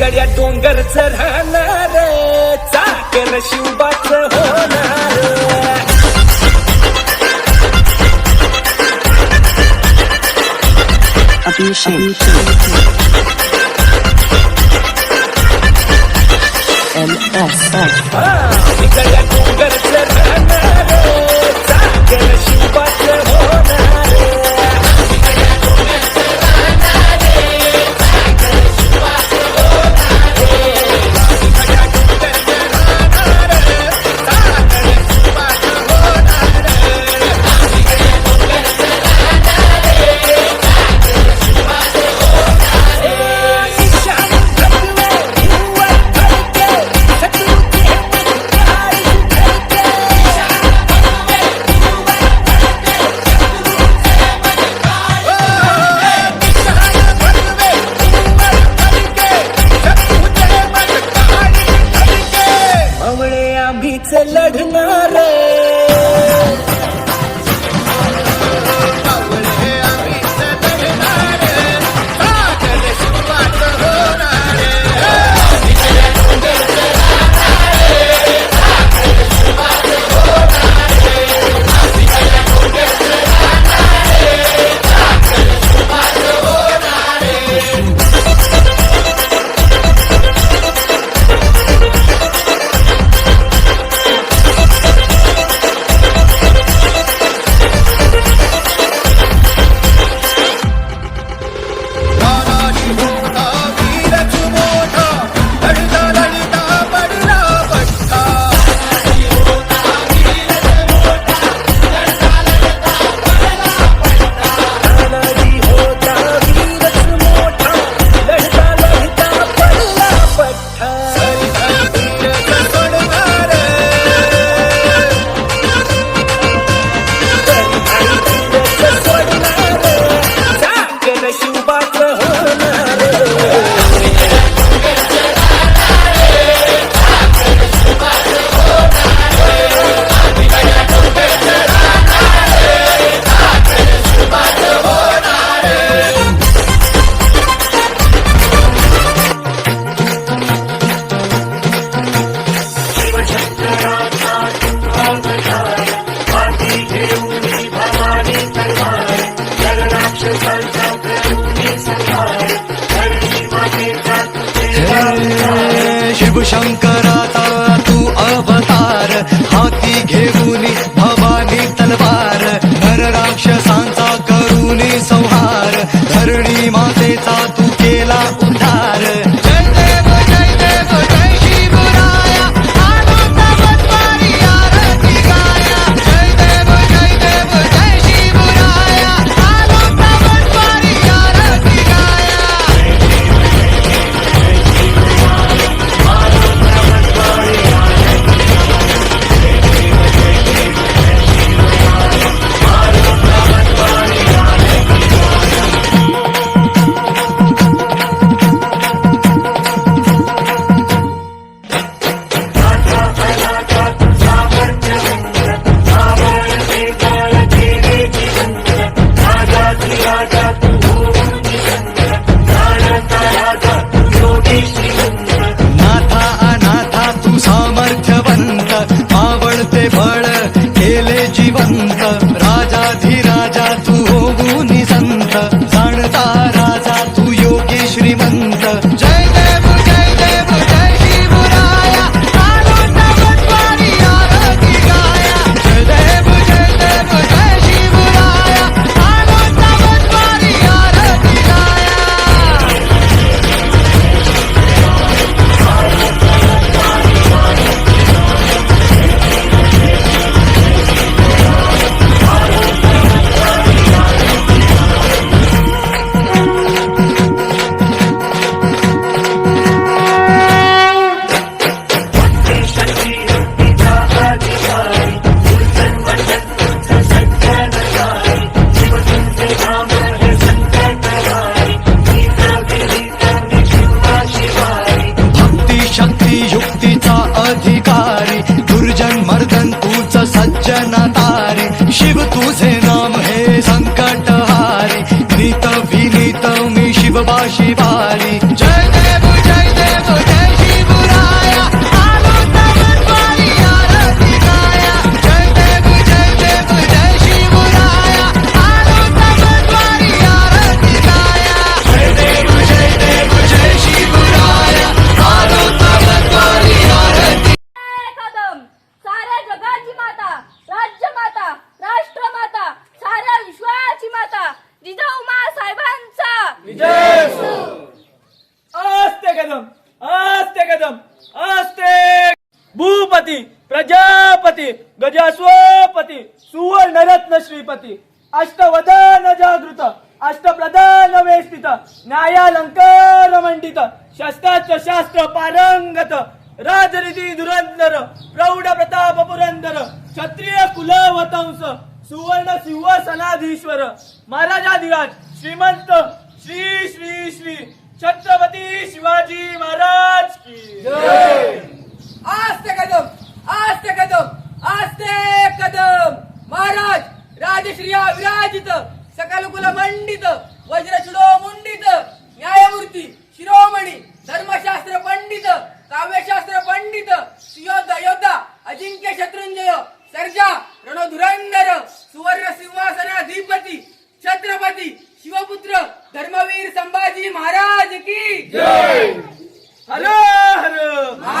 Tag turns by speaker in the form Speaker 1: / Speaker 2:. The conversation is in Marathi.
Speaker 1: गड्या डोंगर राहणार चाकर शिवबाच होणार
Speaker 2: अभिषेक. एल
Speaker 1: गड्या डोंगरच राहणार चाकर शिवबाच होणार
Speaker 3: शिव शंकर
Speaker 4: कदम प्रजापती गजास्वपती सुवर्णरत्न श्रीपती अष्टवदन जागृत अष्टप्रधान वेष्टित न्यायालंकार मंडित शस्त्रास्त्र शास्त्र पारंगत राजनीती धुरंधर प्रौढ प्रताप पुरंदर क्षत्रिय कुलवतंस सुवर्ण सिंहसनाधीश्वर महाराजाधिराज श्रीमंत श्री श्री श्री छत्रपती शिवाजी महाराज की
Speaker 5: आस्ते कदम आस्ते कदम आस्ते कदम. महाराज राजश्रिया विराजित सकल कुल मंडित वज्रचुडो मुंडित न्यायमूर्ती शिरोमणी धर्मशास्त्र पंडित काव्यशास्त्र पंडित सुयोद्धा योद्धा अजिंक्य शत्रुंजय सर्जा रणधुरंधर सुवर्ण सिंहासनाधिपती छत्रपती शिवपुत्र धर्मवीर संभाजी महाराज की
Speaker 4: हर हर.